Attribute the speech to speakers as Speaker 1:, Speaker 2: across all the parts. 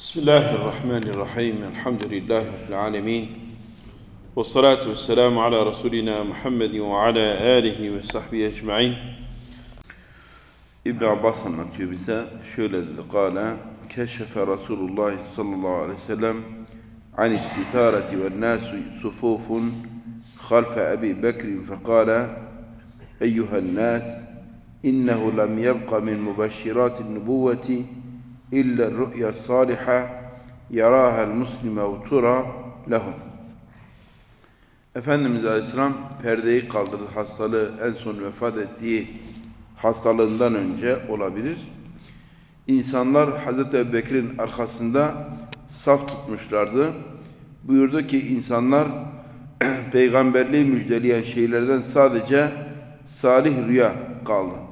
Speaker 1: بسم الله الرحمن الرحيم الحمد لله رب العالمين والصلاة والسلام على رسولنا محمد وعلى آله وصحبه أجمعين. ابن عباس المكتوبسة شولة قال كشف رسول الله صلى الله عليه وسلم عن الستارة والناس صفوف خلف أبي بكر فقال أيها الناس إنه لم يبق من مبشرات النبوة rü'ya saliha yaraha'l muslime ve tura lehum. Efendimiz Aleyhisselam perdeyi kaldırdı. Hastalığı en son vefat ettiği hastalığından önce olabilir. İnsanlar Hazreti Ebubekir'in arkasında saf tutmuşlardı. Buyurdu ki insanlar peygamberliği müjdeleyen şeylerden sadece salih rüya kaldı.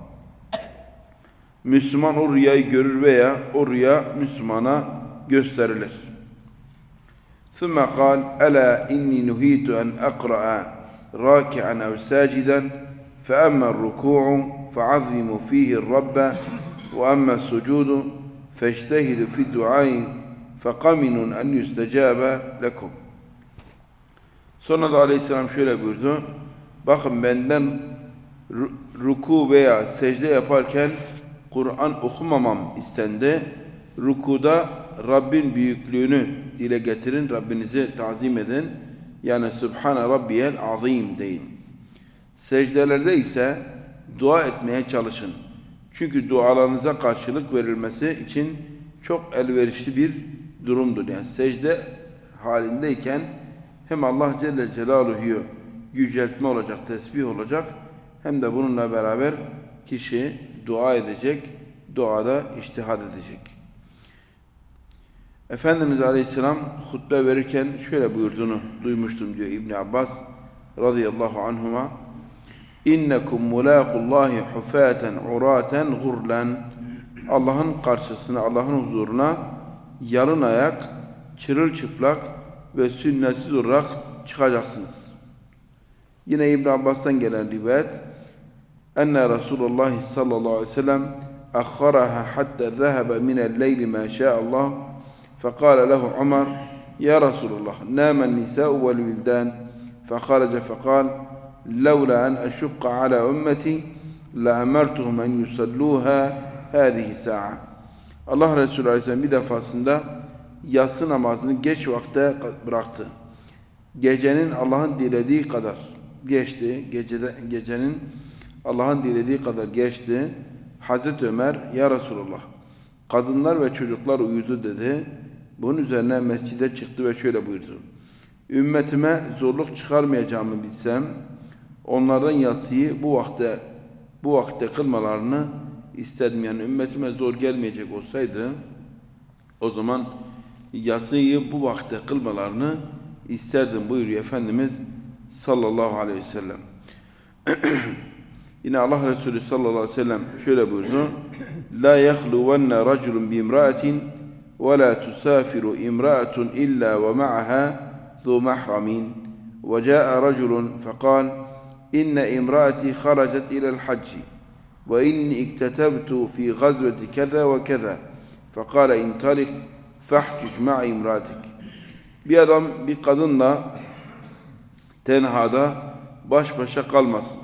Speaker 1: Müslüman o rüyayı görür veya o rüya Müslümana gösterilir. ثم قال ألا إني نهيت أن أقرأ راكعا أو ساجدا فأما الركوع فعظموا فيه الرب وأما السجود فاجتهدوا في الدعاء فقمن أن يستجاب لكم Sonra da aleyhisselam şöyle buyurdu. Bakın benden ruku veya secde yaparken Kur'an okumamam istendi. Rukuda Rabbin büyüklüğünü dile getirin, Rabbinizi tazim edin. Yani Subhane Rabbiyel Azim deyin. Secdelerde ise dua etmeye çalışın. Çünkü dualarınıza karşılık verilmesi için çok elverişli bir durumdur. Yani secde halindeyken hem Allah Celle Celaluhu'yu yüceltme olacak, tesbih olacak hem de bununla beraber kişi dua edecek, duada iştihad edecek. Efendimiz Aleyhisselam hutbe verirken şöyle buyurduğunu duymuştum diyor İbn Abbas radıyallahu anhuma. İnnekum mulaqullahi hufaten uraten gurlan. Allah'ın karşısına, Allah'ın huzuruna yalın ayak, çırılçıplak ve sünnetsiz olarak çıkacaksınız. Yine İbn Abbas'tan gelen rivayet enne Resulullah sallallahu aleyhi ve sellem akharaha hatta zahaba min el-leyli ma şa'allah فقال له عمر يا رسول الله نام النساء والولدان فخرج فقال لولا أن أشق على أمتي لأمرتهم أن يصلوها هذه الساعة Allah Resulü Aleyhisselam bir defasında yatsı namazını geç vakte bıraktı. Gecenin Allah'ın dilediği kadar geçti. Gecede, gecenin Allah'ın dilediği kadar geçti. Hazreti Ömer, Ya Resulullah, kadınlar ve çocuklar uyudu dedi. Bunun üzerine mescide çıktı ve şöyle buyurdu. Ümmetime zorluk çıkarmayacağımı bilsem, onlardan yatsıyı bu vakte bu vakte kılmalarını istedim. Yani ümmetime zor gelmeyecek olsaydı, o zaman yatsıyı bu vakte kılmalarını isterdim buyuruyor Efendimiz sallallahu aleyhi ve sellem. Yine Allah Resulü sallallahu aleyhi ve sellem şöyle buyurdu. La yahluwanna raculun bi imra'atin ve la tusafiru imra'atun illa ve ma'aha ذو محرم وجاء رجل فقال إن امرأتي خرجت إلى الحج وإني اكتتبت في غزوة كذا وكذا فقال انطلق فاحجج مع امرأتك Bir adam bir kadınla tenhada baş başa kalmasın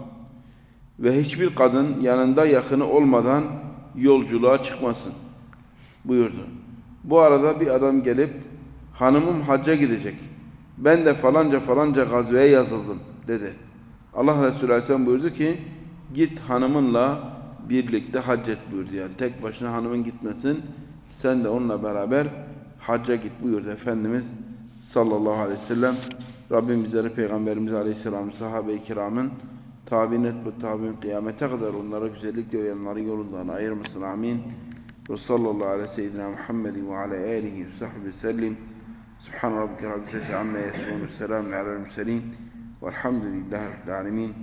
Speaker 1: Ve hiçbir kadın yanında yakını olmadan yolculuğa çıkmasın buyurdu. Bu arada bir adam gelip hanımım hacca gidecek. Ben de falanca falanca gazveye yazıldım dedi. Allah Resulü Aleyhisselam buyurdu ki git hanımınla birlikte hac et buyurdu. Yani tek başına hanımın gitmesin. Sen de onunla beraber hacca git buyurdu Efendimiz sallallahu aleyhi ve sellem. Rabbim bizleri Peygamberimiz Aleyhisselam sahabe-i kiramın tabinet ve tabi'in kıyamete kadar onlara güzellikle uyanları yolundan ayırmasın. Amin. Ve sallallahu aleyhi ve seyyidina Muhammedin ve ala aleyhi ve sahbihi sellim. Subhan rabbike rabbil izzati amma yasifun ve selamun alel murselin. Velhamdülillahi rabbil alemin.